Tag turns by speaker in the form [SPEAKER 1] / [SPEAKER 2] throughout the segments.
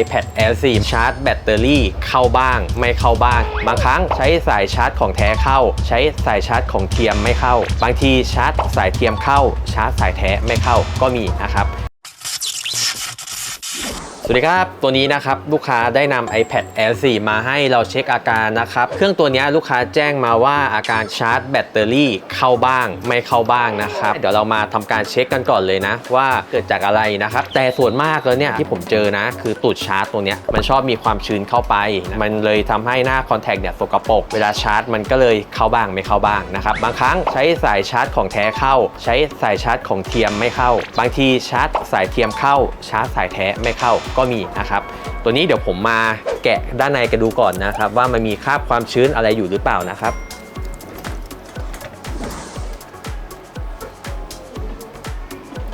[SPEAKER 1] iPad Air 4 ชาร์จแบตเตอรี่เข้าบ้าง ไม่เข้าบ้าง บางครั้งใช้สายชาร์จของแท้เข้า ใช้สายชาร์จของเทียมไม่เข้า บางทีชาร์จสายเทียมเข้า ชาร์จสายแท้ไม่เข้าก็มีนะครับ สวัสดีครับ ตัวนี้นะครับลูกค้าได้นำ iPad Air 4 มาให้เราเช็คอาการนะครับ เครื่องตัวนี้ลูกค้าแจ้งมาว่าอาการชาร์จแบตเตอรี่เข้าบ้างไม่เข้าบ้างนะครับ เดี๋ยวเรามาทำการเช็คกันก่อนเลยนะ ว่าเกิดจากอะไรนะครับ แต่ส่วนมากแล้วเนี่ยที่ผมเจอนะ คือตูดชาร์จตัวนี้มันชอบมีความชื้นเข้าไป มันเลยทำให้หน้าคอนแทคเนี่ยสกปรกเวลาชาร์จ มันก็เลยเข้าบ้างไม่เข้าบ้างนะครับบางครั้งใช้สายชาร์จของแท้เข้า ใช้สายชาร์จของเทียมไม่เข้า บางทีชาร์จสายเทียมเข้าชาร์จสายแท้ไม่เข้าก็มีนะครับตัวนี้เดี๋ยวผมมาแกะด้านในกันดูก่อนนะครับ ว่ามันมีคราบความชื้นอะไรอยู่หรือเปล่านะครับ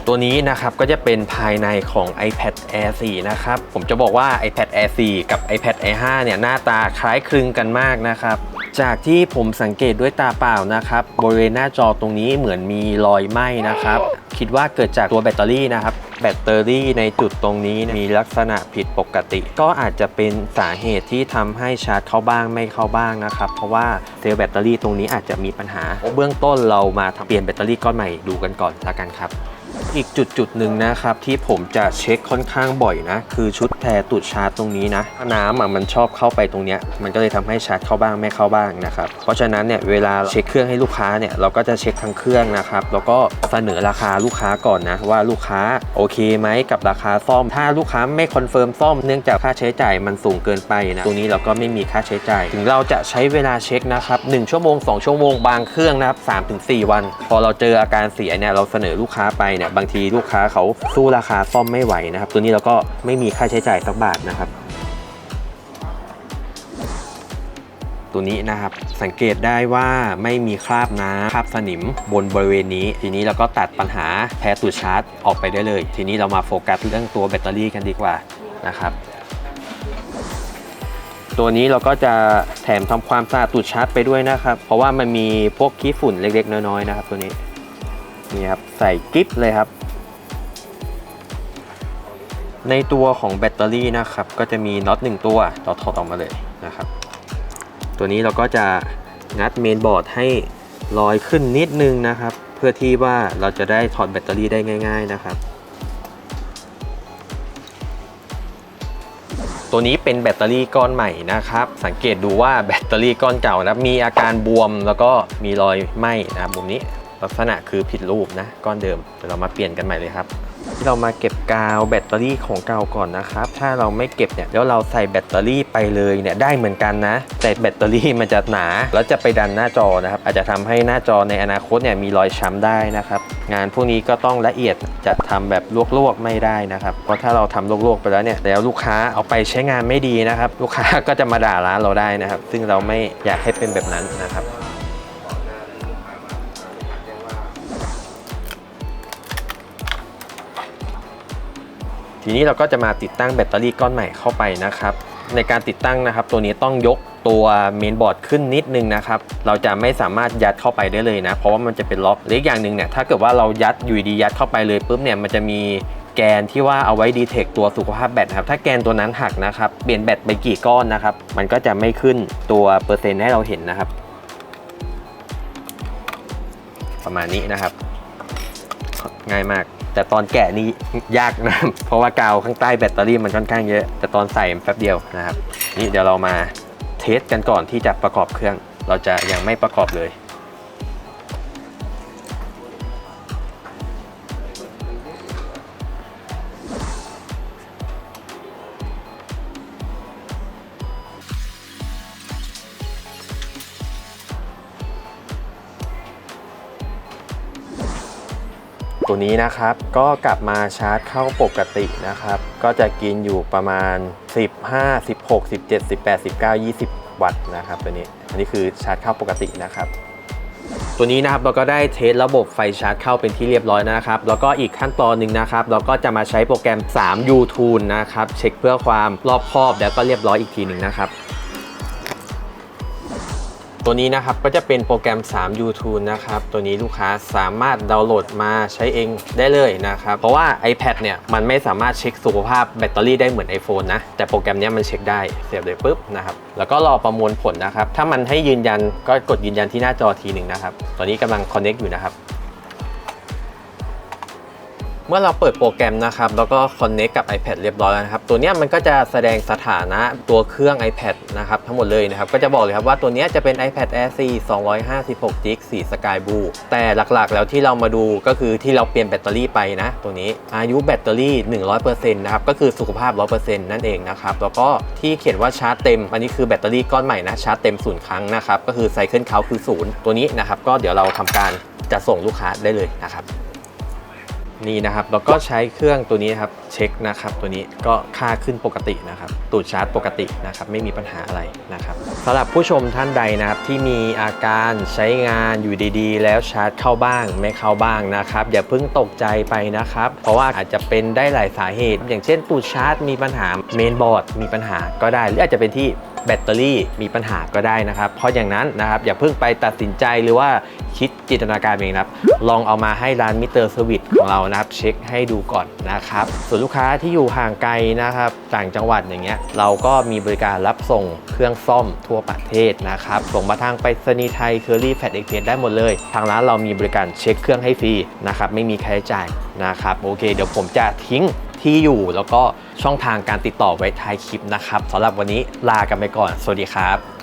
[SPEAKER 1] ตัวนี้นะครับก็จะเป็นภายในของ iPad Air 4 นะครับ ผมจะบอกว่า iPad Air 4 กับ iPad Air 5 เนี่ยหน้าตาคล้ายคลึงกันมากนะครับ จากที่ผมสังเกตด้วยตาเปล่านะครับ บริเวณหน้าจอตรงนี้เหมือนมีรอยไหม้นะครับ คิดว่าเกิดจากตัวแบตเตอรี่นะครับ แบตเตอรี่ในจุดตรงนี้มีลักษณะผิดปกติ ก็อาจจะเป็นสาเหตุที่ทำให้ชาร์จเข้าบ้างไม่เข้าบ้างนะครับ เพราะว่าเซลล์แบตเตอรี่ตรงนี้อาจจะมีปัญหา เบื้องต้นเรามาเปลี่ยนแบตเตอรี่ก้อนใหม่ดูกันก่อนละกันครับ อีกจุดจุดหนึ่งนะครับ ที่ผมจะเช็คค่อนข้างบ่อยนะ คือชุดแพรตูดชาร์จตรงนี้นะ น้ำอะมันชอบเข้าไปตรงเนี้ยมันก็เลยทำให้ชาร์จเข้าบ้างไม่เข้าบ้างนะครับเพราะฉะนั้นเนี่ยเวลาเช็คเครื่องให้ลูกค้าเนี่ยเราก็จะเช็คทั้งเครื่องนะครับแล้วก็เสนอราคาลูกค้าก่อนนะว่าลูกค้าโอเคไหมกับราคาซ่อม ถ้าลูกค้าไม่คอนเฟิร์มซ่อมเนื่องจากค่าใช้จ่ายมันสูงเกินไปนะตรงนี้เราก็ไม่มีค่าใช้จ่าย ถึงเราจะใช้เวลาเช็คนะครับ1ชั่วโมง 2 ชั่วโมงบางเครื่องนะครับ3-4 วัน พอเราเจออาการเสียเนี่ยเราเสนอลูกค้าไปเนี่ยบางทีลูกค้าเขาสู้ราคาซ่อมไม่ไหวนะครับ ตัวนี้เราก็ไม่มีค่าใช้จ่ายสักบาทนะครับ ตัวนี้นะครับสังเกตได้ว่าไม่มีคราบน้ำคราบสนิมบนบริเวณนี้ ทีนี้เราก็ตัดปัญหาแพ้ตูดชาร์จออกไปได้เลย ทีนี้เรามาโฟกัสเรื่องตัวแบตเตอรี่กันดีกว่านะครับตัวนี้เราก็จะแถมทำความสะอาดตูดชาร์จไปด้วยนะครับ เพราะว่ามันมีพวกขี้ฝุ่นเล็กๆ น้อยๆนะครับตัวนี้ นี่ครับใส่กิ๊บเลยครับ ในตัวของแบตเตอรี่นะครับ ก็จะมีน็อตหนึ่งตัวเราถอดออกมาเลยนะครับ ตัวนี้เราก็จะงัดเมนบอร์ดให้ลอยขึ้นนิดนึงนะครับ เพื่อที่ว่าเราจะได้ถอดแบตเตอรี่ได้ง่าย ๆนะครับ ตัวนี้เป็นแบตเตอรี่ก้อนใหม่นะครับ สังเกตดูว่าแบตเตอรี่ก้อนเก่านะมีอาการบวมแล้วก็มีรอยไหม้นะครับมุมนี้ ลักษณะคือผิดรูปนะก้อนเดิมเดี๋ยวเรามาเปลี่ยนกันใหม่เลยครับเรามาเก็บกาวแบตเตอรี่ของเก่าก่อนนะครับ ถ้าเราไม่เก็บเนี่ยแล้วเราใส่แบตเตอรี่ไปเลยเนี่ยได้เหมือนกันนะ แต่แบตเตอรี่มันจะหนาแล้วจะไปดันหน้าจอนะครับ อาจจะทำให้หน้าจอในอนาคตเนี่ยมีรอยช้ำได้นะครับ งานพวกนี้ก็ต้องละเอียดจะทำแบบลวกๆไม่ได้นะครับ เพราะถ้าเราทำลวกๆไปแล้วเนี่ยแล้วลูกค้าเอาไปใช้งานไม่ดีนะครับ ลูกค้าก็จะมาด่าร้านเราได้นะครับ ซึ่งเราไม่อยากให้เป็นแบบนั้นนะครับ ทีนี้เราก็จะมาติดตั้งแบตเตอรี่ก้อนใหม่เข้าไปนะครับ ในการติดตั้งนะครับ ตัวนี้ต้องยกตัวเมนบอร์ดขึ้นนิดนึงนะครับ เราจะไม่สามารถยัดเข้าไปได้เลยนะ เพราะว่ามันจะเป็นล็อกหรืออีกอย่างหนึ่งเนี่ยถ้าเกิดว่าเรายัดอยู่ดียัดเข้าไปเลยปุ๊บเนี่ยมันจะมีแกนที่ว่าเอาไว้ดีเทคตัวสุขภาพแบตครับ ถ้าแกนตัวนั้นหักนะครับเปลี่ยนแบตไปกี่ก้อนนะครับ มันก็จะไม่ขึ้นตัวเปอร์เซ็นต์ให้เราเห็นนะครับ ประมาณนี้นะครับ ง่ายมาก แต่ตอนแกะนี่ยากนะ เพราะว่ากาวข้างใต้แบตเตอรี่มันค่อนข้างเยอะ แต่ตอนใส่แป๊บเดียวนะครับ นี่เดี๋ยวเรามาเทสกันก่อนที่จะประกอบเครื่อง เราจะยังไม่ประกอบเลย ตัวนี้นะครับ ก็กลับมาชาร์จเข้าปกตินะครับ ก็จะกินอยู่ประมาณ 15 16 17 18 19 20 วัตต์นะครับตัวนี้ อันนี้คือชาร์จเข้าปกตินะครับตัวนี้นะครับเราก็ได้เทสระบบไฟชาร์จเข้าเป็นที่เรียบร้อยนะครับ แล้วก็อีกขั้นตอนหนึ่งนะครับ เราก็จะมาใช้โปรแกรม 3 U Tune นะครับ เช็คเพื่อความรอบคอบแล้วก็เรียบร้อยอีกทีหนึ่งนะครับ ตัวนี้นะครับก็จะเป็นโปรแกรม3 YouTube นะครับตัวนี้ลูกค้าสามารถดาวน์โหลดมาใช้เองได้เลยนะครับเพราะว่า iPad เนี่ยมันไม่สามารถเช็คสุขภาพแบตเตอรี่ได้เหมือน iPhone นะแต่โปรแกรมนี้มันเช็คได้เสียบเลยปุ๊บนะครับแล้วก็รอประมวลผลนะครับถ้ามันให้ยืนยันก็กดยืนยันที่หน้าจอทีหนึ่งนะครับตอนนี้กำลังคอนเน็กอยู่นะครับ เมื่อเราเปิดโปรแกรมนะครับแล้วก็ connect กับ iPad เรียบร้อยแล้วนะครับ ตัวนี้มันก็จะแสดงสถานะตัวเครื่อง iPad นะครับทั้งหมดเลยนะครับก็จะบอกเลยครับว่าตัวนี้จะเป็น iPad Air 4 256 g b สี Sky Blue แต่หลักๆ แล้วที่เรามาดูก็คือที่เราเปลี่ยนแบตเตอรี่ไปนะ ตัวนี้อายุแบตเตอรี่ 100%นะครับก็คือสุขภาพ 100%นั่นเองนะครับแล้วก็ที่เขียนว่าชาร์จเต็ม อันนี้คือแบตเตอรี่ก้อนใหม่นะชาร์จเต็มศูนย์ครั้งนะครับก็คือไซเคิลเขาคือศูนย์ตัวนี้นะครับก็เดี๋ยวเราทำการจะส่งลูกค้าได้เลยนะครับ นี่นะครับแล้วก็ใช้เครื่องตัวนี้ครับเช็คนะครับตัวนี้ก็ค่าขึ้นปกตินะครับตูดชาร์จปกตินะครับไม่มีปัญหาอะไรนะครับสำหรับผู้ชมท่านใดนะครับที่มีอาการใช้งานอยู่ดีๆ แล้วชาร์จเข้าบ้างไม่เข้าบ้างนะครับอย่าเพิ่งตกใจไปนะครับ เพราะว่าอาจจะเป็นได้หลายสาเหตุ อย่างเช่นตูดชาร์จมีปัญหาเมนบอร์ดมีปัญหาก็ได้ หรืออาจจะเป็นที่ แบตเตอรี่มีปัญหาก็ได้นะครับ เพราะอย่างนั้นนะครับอย่าเพิ่งไปตัดสินใจหรือว่าคิดจินตนาการเองนะครับ ลองเอามาให้ร้านมิเตอร์เซอร์วิสของเรานะครับ เช็คให้ดูก่อนนะครับ ส่วนลูกค้าที่อยู่ห่างไกลนะครับต่างจังหวัดอย่างเงี้ยเราก็มีบริการรับส่งเครื่องซ่อมทั่วประเทศนะครับส่งมาทางไปรษณีย์ไทยเคอรี่แฟดเอ็กเพได้หมดเลย ทางร้านเรามีบริการเช็คเครื่องให้ฟรีนะครับไม่มีค่าใช้จ่ายนะครับโอเค เดี๋ยวผมจะทิ้ง ที่อยู่แล้วก็ช่องทางการติดต่อไว้ท้ายคลิปนะครับสำหรับวันนี้ลากันไปก่อน สวัสดีครับ